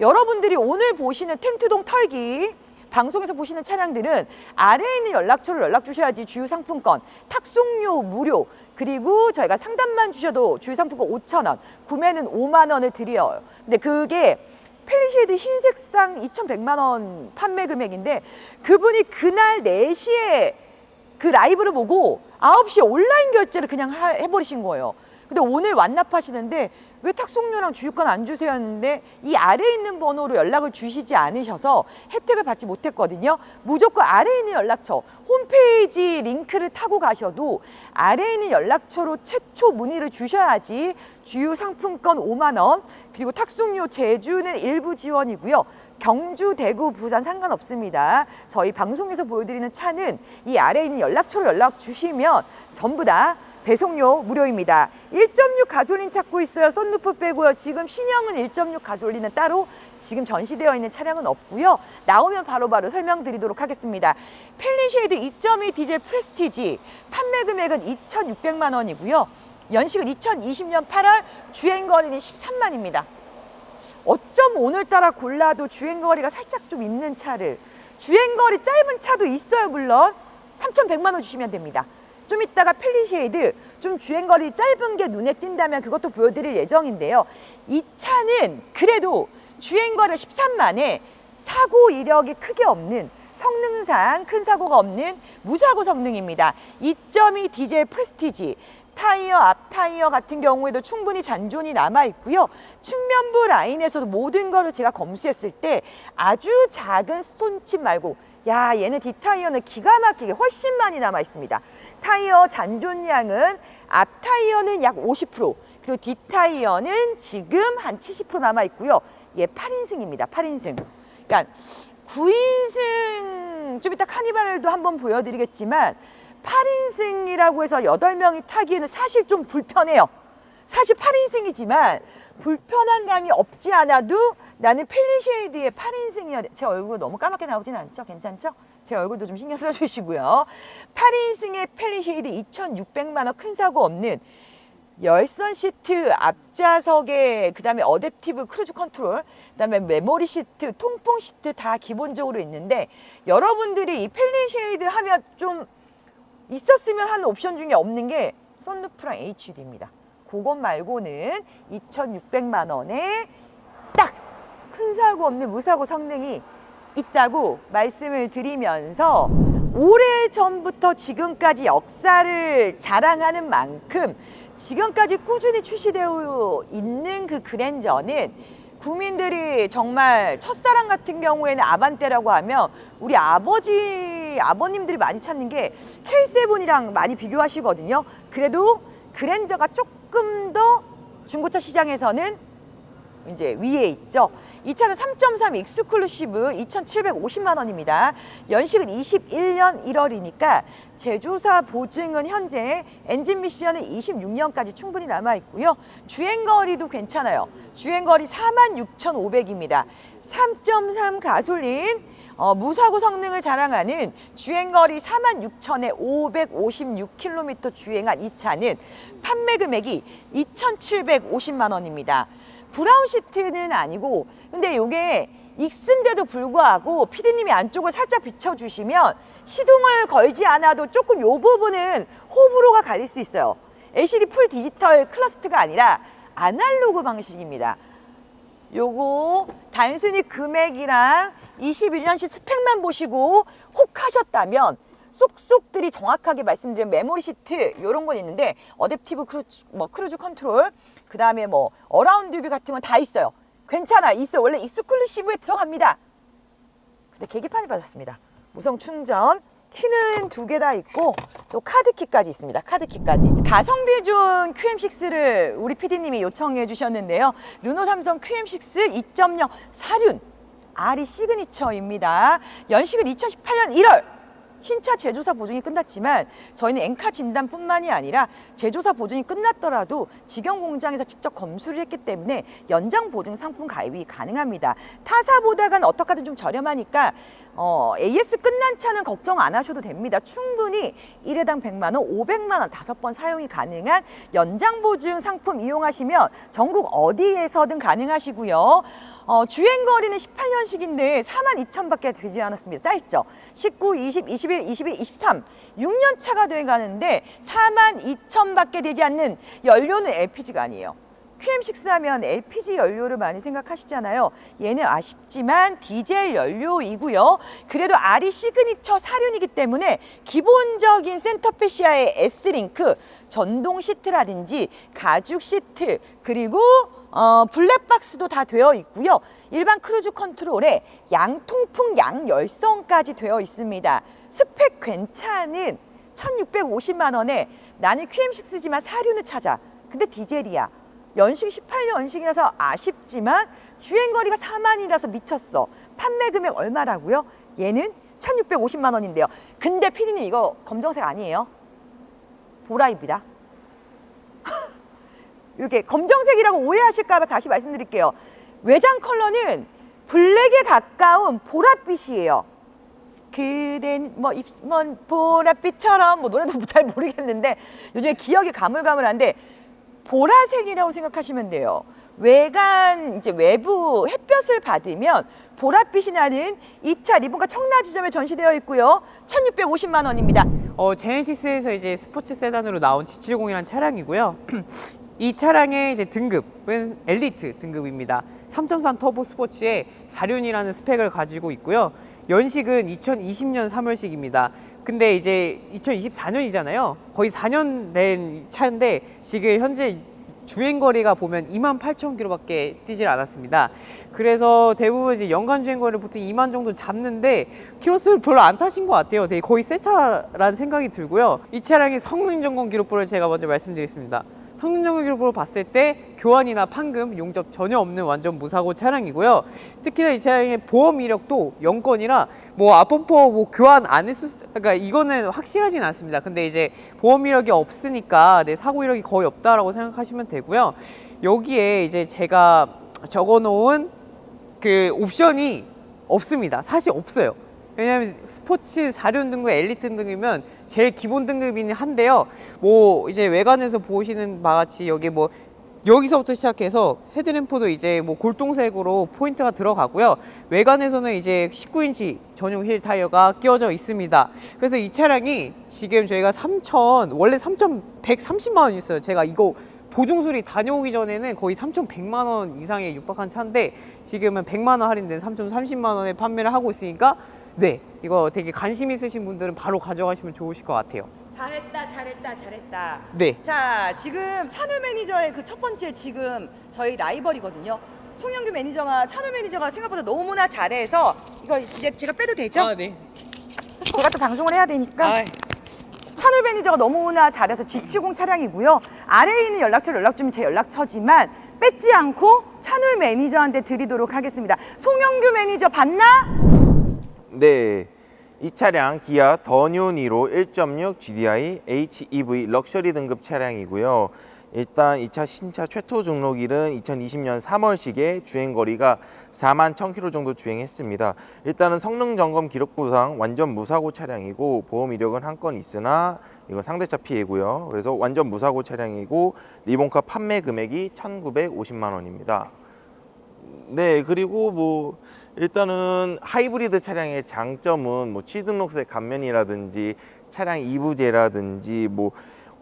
여러분들이 오늘 보시는 텐트동 털기 방송에서 보시는 차량들은 아래에 있는 연락처로 연락 주셔야지 주유 상품권, 탁송료 무료, 그리고 저희가 상담만 주셔도 주유 상품권 5천 원, 구매는 5만 원을 드려요. 근데 그게 펠리쉐이드 흰색상 2,100만 원 판매 금액인데 그분이 그날 4시에 그 라이브를 보고 9시에 온라인 결제를 그냥 하- 해버리신 거예요. 근데 오늘 완납하시는데 왜 탁송료랑 주유권 안 주세요 했는데 이 아래에 있는 번호로 연락을 주시지 않으셔서 혜택을 받지 못했거든요. 무조건 아래에 있는 연락처 홈페이지 링크를 타고 가셔도 아래에 있는 연락처로 최초 문의를 주셔야지 주유 상품권 5만 원 그리고 탁송료 제주는 일부 지원이고요. 경주, 대구, 부산 상관없습니다. 저희 방송에서 보여드리는 차는 이 아래에 있는 연락처로 연락 주시면 전부 다 배송료 무료입니다. 1.6 가솔린 찾고 있어요. 썬루프 빼고요. 지금 신형은 1.6 가솔린은 따로 지금 전시되어 있는 차량은 없고요. 나오면 바로 바로 설명드리도록 하겠습니다. 펠리쉐이드 2.2 디젤 프레스티지 판매 금액은 2,600만 원이고요. 연식은 2020년 8월 주행 거리는 13만입니다. 어쩜 오늘따라 골라도 주행 거리가 살짝 좀 있는 차를 주행 거리 짧은 차도 있어요 물론 3,100만 원 주시면 됩니다 좀 이따가 펠리쉐이드 좀 주행거리 짧은 게 눈에 띈다면 그것도 보여드릴 예정인데요 이 차는 그래도 주행거리 13만에 사고 이력이 크게 없는 성능상 큰 사고가 없는 무사고 성능입니다 2.2 디젤 프레스티지 타이어 앞 타이어 같은 경우에도 충분히 잔존이 남아 있고요. 측면부 라인에서도 모든 거를 제가 검수했을 때 아주 작은 스톤칩 말고 야 얘는 뒷타이어는 기가 막히게 훨씬 많이 남아 있습니다. 타이어 잔존량은 앞 타이어는 약 50% 그리고 뒷 타이어는 지금 한 70% 남아 있고요. 얘 8인승입니다. 8인승. 그러니까 9인승 좀 이따 카니발도 한번 보여드리겠지만 8인승이라고 해서 8명이 타기에는 사실 좀 불편해요. 사실 8인승이지만 불편한 감이 없지 않아도 나는 펠리쉐이드의 8인승이야. 제 얼굴 너무 까맣게 나오진 않죠? 괜찮죠? 제 얼굴도 좀 신경 써주시고요. 8인승의 펠리쉐이드 2,600만 원 큰 사고 없는 열선 시트 앞좌석에 그다음에 어댑티브 크루즈 컨트롤 그다음에 메모리 시트 통풍 시트 다 기본적으로 있는데 여러분들이 이 펠리쉐이드 하면 좀 있었으면 하는 옵션 중에 없는 게 썬루프랑 HUD입니다. 그것 말고는 2,600만 원에 딱 큰 사고 없는 무사고 성능이 있다고 말씀을 드리면서 오래 전부터 지금까지 역사를 자랑하는 만큼 지금까지 꾸준히 출시되어 있는 그 그랜저는 국민들이 정말 첫사랑 같은 경우에는 아반떼라고 하면 우리 아버지 아버님들이 많이 찾는 게 K7이랑 많이 비교하시거든요. 그래도 그랜저가 조금 더 중고차 시장에서는 이제 위에 있죠. 이 차는 3.3 익스클루시브 2,750만 원입니다. 연식은 21년 1월이니까 제조사 보증은 현재 엔진 미션은 26년까지 충분히 남아 있고요. 주행 거리도 괜찮아요. 주행 거리 46,500입니다. 3.3 가솔린 어, 무사고 성능을 자랑하는 주행거리 46,000에 556km 주행한 이 차는 판매 금액이 2,750만 원입니다. 브라운 시트는 아니고 근데 이게 익스인데도 불구하고 피디님이 안쪽을 살짝 비춰주시면 시동을 걸지 않아도 조금 요 부분은 호불호가 갈릴 수 있어요. LCD 풀 디지털 클러스트가 아니라 아날로그 방식입니다. 요거 단순히 금액이랑 21년식 스펙만 보시고 혹 하셨다면 쏙쏙들이 정확하게 말씀드린 메모리 시트 요런 건 있는데 어댑티브 크루즈, 뭐 크루즈 컨트롤 그 다음에 뭐 어라운드 뷰 같은 건 다 있어요 괜찮아 있어 원래 익스클루시브에 들어갑니다 근데 계기판이 빠졌습니다 무선 충전 키는 두 개 다 있고 또 카드키까지 있습니다. 카드키까지. 가성비 좋은 QM6를 우리 PD님이 요청해 주셨는데요. 르노 삼성 QM6 2.0 사륜 R이 시그니처입니다. 연식은 2018년 1월 흰차 제조사 보증이 끝났지만 저희는 엔카 진단뿐만이 아니라 제조사 보증이 끝났더라도 직영 공장에서 직접 검수를 했기 때문에 연장 보증 상품 가입이 가능합니다. 타사보다는 어떻게든 좀 저렴하니까 어, AS 끝난 차는 걱정 안 하셔도 됩니다. 충분히 1회당 100만 원, 500만 원 다섯 번 사용이 가능한 연장 보증 상품 이용하시면 전국 어디에서든 가능하시고요. 어, 주행 거리는 18년식인데 4만 2천밖에 되지 않았습니다. 짧죠. 19, 20, 21, 22, 23 6년 차가 돼 가는데 4만 2천밖에 되지 않는 연료는 LPG가 아니에요. QM6 하면 LPG 연료를 많이 생각하시잖아요. 얘는 아쉽지만 디젤 연료이고요. 그래도 아리 시그니처 사륜이기 때문에 기본적인 센터페시아의 S링크, 전동 시트라든지 가죽 시트, 그리고 어, 블랙박스도 다 되어 있고요. 일반 크루즈 컨트롤에 양통풍 양열선까지 되어 있습니다. 스펙 괜찮은 1,650만 원에 나는 QM6지만 사륜을 찾아. 근데 디젤이야. 연식 18년 연식이라서 아쉽지만 주행거리가 4만이라서 미쳤어. 판매 금액 얼마라고요? 얘는 1,650만 원인데요. 근데 피디님 이거 검정색 아니에요? 보라입니다. 이렇게 검정색이라고 오해하실까봐 다시 말씀드릴게요. 외장 컬러는 블랙에 가까운 보랏빛이에요. 그댄 뭐 입먼 보랏빛처럼 뭐 노래도 잘 모르겠는데 요즘에 기억이 가물가물한데 보라색이라고 생각하시면 돼요. 외관 이제 외부 햇볕을 받으면 보랏빛이 나는 2차 리본가 청라 지점에 전시되어 있고요. 1,650만 원입니다. 어, 제네시스에서 이제 스포츠 세단으로 나온 G70이라는 차량이고요. 이 차량의 이제 등급은 엘리트 등급입니다. 3.3 터보 스포츠의 4륜이라는 스펙을 가지고 있고요. 연식은 2020년 3월식입니다. 근데 이제 2024년이잖아요. 거의 4년 된 차인데 지금 현재 주행 거리가 보면 2만 8천 킬로밖에 뛰질 않았습니다. 그래서 대부분 이제 연간 주행 거리를 보통 2만 정도 잡는데 키로수를 별로 안 타신 것 같아요. 되게 거의 새 차라는 생각이 들고요. 이 차량의 성능 점검 기록부를 제가 먼저 말씀드리겠습니다. 기록부를 봤을 때 교환이나 판금, 용접 전혀 없는 완전 무사고 차량이고요. 특히나 이 차량의 보험 이력도 0건이라 뭐 앞범퍼 뭐 교환 안 했을 수, 그러니까 이거는 확실하진 않습니다. 근데 이제 보험 이력이 없으니까 네, 사고 이력이 거의 없다라고 생각하시면 되고요. 여기에 이제 제가 적어 놓은 그 옵션이 없습니다. 사실 없어요. 왜냐하면 스포츠 4륜 등급, 엘리트 등급이면 제일 기본 등급이긴 한데요. 뭐 이제 외관에서 보시는 바와 같이 여기 뭐 여기서부터 시작해서 헤드램프도 이제 뭐 골동색으로 포인트가 들어가고요. 외관에서는 이제 19인치 전용 휠 타이어가 끼워져 있습니다. 그래서 이 차량이 지금 저희가 3천 원래 3,130만 원 있어요. 제가 이거 보증수리 다녀오기 전에는 거의 3,100만 원 이상에 육박한 차인데 지금은 100만 원 할인된 3,030만 원에 판매를 하고 있으니까 네 이거 되게 관심 있으신 분들은 바로 가져가시면 좋으실 것 같아요. 잘했다, 잘했다, 잘했다. 네. 자, 지금 찬울 매니저의 그 첫 번째 지금 저희 라이벌이거든요. 송영규 매니저가 찬울 매니저가 생각보다 너무나 잘해서 이거 이제 제가 빼도 되죠? 네. 제가 또 방송을 해야 되니까 아, 찬울 매니저가 너무나 잘해서 G70 차량이고요. 아래에 있는 연락처를 연락 주면 제 연락처지만 뺏지 않고 찬울 매니저한테 드리도록 하겠습니다. 송영규 매니저 봤나? 네. 이 차량 기아 더뉴니로 1.6 GDI HEV 럭셔리 등급 차량이고요. 일단 이 차 신차 최초 등록일은 2020년 3월식에 주행 거리가 4만 1000km 정도 주행했습니다. 일단은 성능 점검 기록부상 완전 무사고 차량이고 보험 이력은 한 건 있으나 이건 상대차 피해고요. 그래서 완전 무사고 차량이고 리본카 판매 금액이 1,950만 원입니다. 네, 그리고 뭐 일단은 하이브리드 차량의 장점은 뭐 취등록세 감면이라든지 차량 이부제라든지 뭐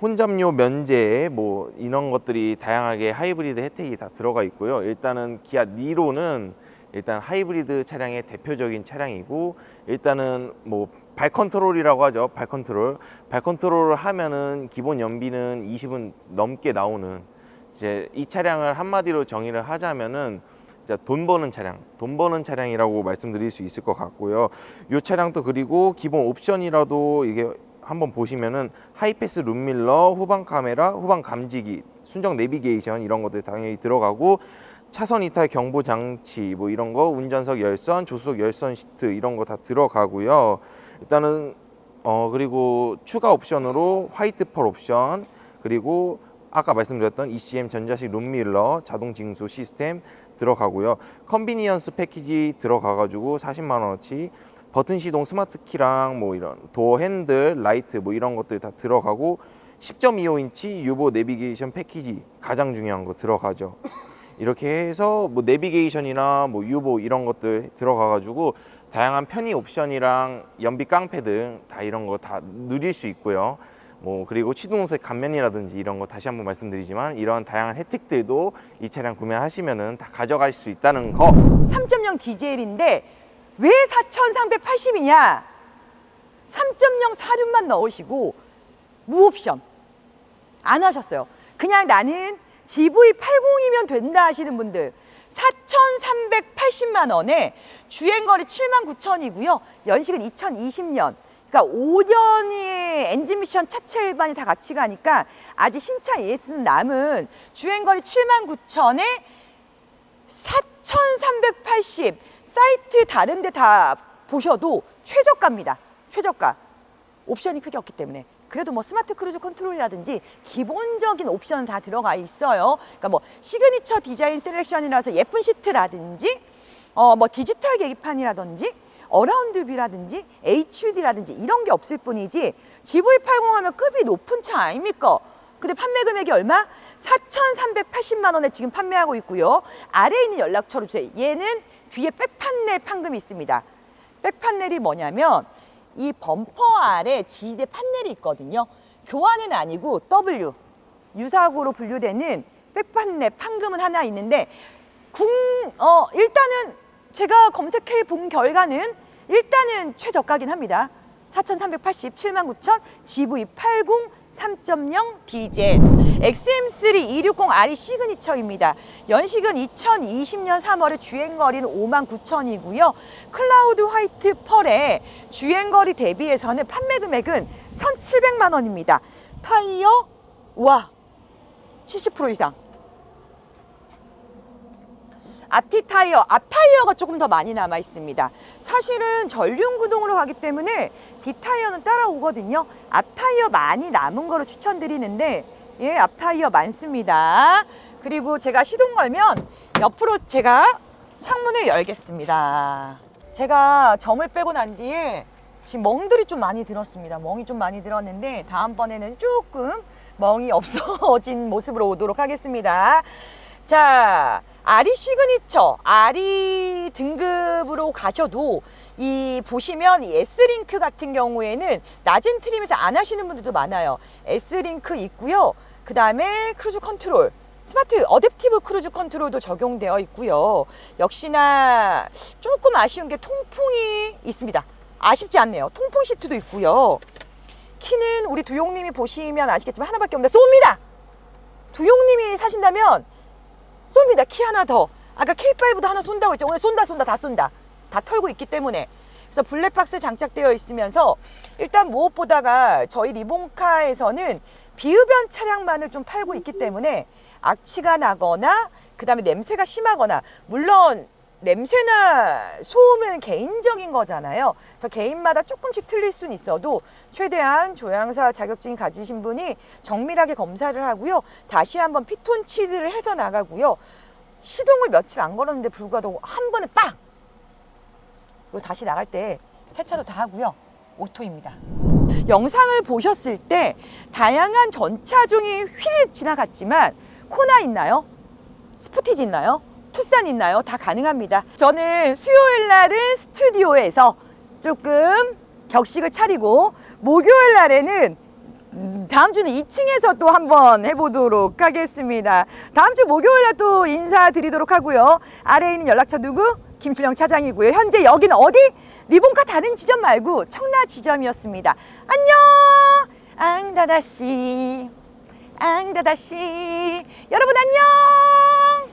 혼잡료 면제 뭐 이런 것들이 다양하게 하이브리드 혜택이 다 들어가 있고요. 일단은 기아 니로는 일단 하이브리드 차량의 대표적인 차량이고 일단은 뭐 발 컨트롤이라고 하죠. 발 컨트롤. 발 컨트롤을 하면은 기본 연비는 20은 넘게 나오는 이제 이 차량을 한마디로 정의를 하자면은 돈 버는 차량, 돈 버는 차량이라고 말씀드릴 수 있을 것 같고요. 이 차량도 그리고 기본 옵션이라도 이게 한번 보시면은 하이패스 룸밀러, 후방 카메라, 후방 감지기, 순정 내비게이션 이런 것들 당연히 들어가고 차선 이탈 경보 장치 뭐 이런 거 운전석 열선, 조수석 열선 시트 이런 거 다 들어가고요. 일단은 어 그리고 추가 옵션으로 화이트 펄 옵션 그리고 아까 말씀드렸던 ECM 전자식 룸밀러 자동 징수 시스템 들어가고요. 컨비니언스 패키지 들어가가지고 40만 원어치 버튼 시동 스마트 키랑 뭐 이런 도어 핸들, 라이트 뭐 이런 것들 다 들어가고 10.25인치 유보 내비게이션 패키지 가장 중요한 거 들어가죠. 이렇게 해서 뭐 내비게이션이나 뭐 유보 이런 것들 들어가 가지고 다양한 편의 옵션이랑 연비 깡패 등 다 이런 거 다 누릴 수 있고요. 뭐 그리고 취등록세 감면이라든지 이런 거 다시 한번 말씀드리지만 이런 다양한 혜택들도 이 차량 구매하시면은 다 가져갈 수 있다는 거 3.0 디젤인데 왜 4,380이냐? 3.0 사륜만 넣으시고 무옵션 안 하셨어요. 그냥 나는 GV80이면 된다 하시는 분들 4,380만 원에 주행거리 7만 9천이고요. 연식은 2020년. 그러니까 5년의 엔진 미션 차체 일반이 다 같이 가니까 아직 신차 ES는 남은 주행거리 7만 9천에 4,380 사이트 다른 데 다 보셔도 최저가입니다. 최저가. 옵션이 크게 없기 때문에. 그래도 뭐 스마트 크루즈 컨트롤이라든지 기본적인 옵션은 다 들어가 있어요. 그러니까 뭐 시그니처 디자인 셀렉션이라서 예쁜 시트라든지 어 뭐 디지털 계기판이라든지 어라운드 뷰라든지 HUD라든지 이런 게 없을 뿐이지 GV80 하면 급이 높은 차 아닙니까? 근데 판매 금액이 얼마? 4,380만 원에 지금 판매하고 있고요. 아래에 있는 연락처로 주세요. 얘는 뒤에 백판넬 판금이 있습니다. 백판넬이 뭐냐면 이 범퍼 아래 지대 판넬이 있거든요. 교환은 아니고 W 유사고로 분류되는 백판넬 판금은 하나 있는데 궁, 어, 일단은 제가 검색해 본 결과는 일단은 최저가긴 합니다. 4,380, 79,000, GV80 3.0 디젤 XM3 260R이 시그니처입니다. 연식은 2020년 3월에 주행거리는 5만 9천이고요. 클라우드 화이트 펄의 주행거리 대비해서는 판매 금액은 1,700만 원입니다. 타이어 와 70% 이상. 앞뒤 타이어, 앞 타이어가 조금 더 많이 남아 있습니다. 사실은 전륜 구동으로 가기 때문에 뒤 타이어는 따라오거든요. 앞 타이어 많이 남은 거로 추천드리는데 예, 앞 타이어 많습니다. 그리고 제가 시동 걸면 옆으로 제가 창문을 열겠습니다. 제가 점을 빼고 난 뒤에 지금 멍들이 좀 많이 들었습니다. 멍이 좀 많이 들었는데 다음번에는 조금 멍이 없어진 모습으로 오도록 하겠습니다. 자, 아리 시그니처, 아리 등급으로 가셔도 이 보시면 이 S링크 같은 경우에는 낮은 트림에서 안 하시는 분들도 많아요. S링크 있고요. 그 다음에 크루즈 컨트롤, 스마트 어댑티브 크루즈 컨트롤도 적용되어 있고요. 역시나 조금 아쉬운 게 통풍이 있습니다. 아쉽지 않네요. 통풍 시트도 있고요. 키는 우리 두용님이 보시면 아시겠지만 하나밖에 없는데 쏩니다. 두용님이 사신다면 쏩니다. 키 하나 더. 아까 K5도 하나 쏜다고 했죠. 오늘 쏜다 쏜다 다 쏜다. 다 털고 있기 때문에. 그래서 블랙박스 장착되어 있으면서 일단 무엇보다가 저희 리본카에서는 비흡연 차량만을 좀 팔고 있기 때문에 악취가 나거나 그 다음에 냄새가 심하거나 물론 냄새나 소음은 개인적인 거잖아요. 그래서 개인마다 조금씩 틀릴 수는 있어도 최대한 조향사 자격증 가지신 분이 정밀하게 검사를 하고요. 다시 한번 피톤치드를 해서 나가고요. 시동을 며칠 안 걸었는데 불구하고 한 번에 빵! 그리고 다시 나갈 때 세차도 다 하고요. 오토입니다. 영상을 보셨을 때 다양한 전차종이 휠 지나갔지만 코나 있나요? 스포티지 있나요? 투싼 있나요? 다 가능합니다. 저는 수요일 날은 스튜디오에서 조금 격식을 차리고 목요일 날에는 음, 다음 주는 2층에서 또 한번 해보도록 하겠습니다. 다음 주 목요일 날 또 인사드리도록 하고요. 아래에 있는 연락처 누구? 김필영 차장이고요. 현재 여기는 어디? 리본카 다른 지점 말고 청라 지점이었습니다. 안녕! 앙다다씨, 앙다다씨. 여러분 안녕!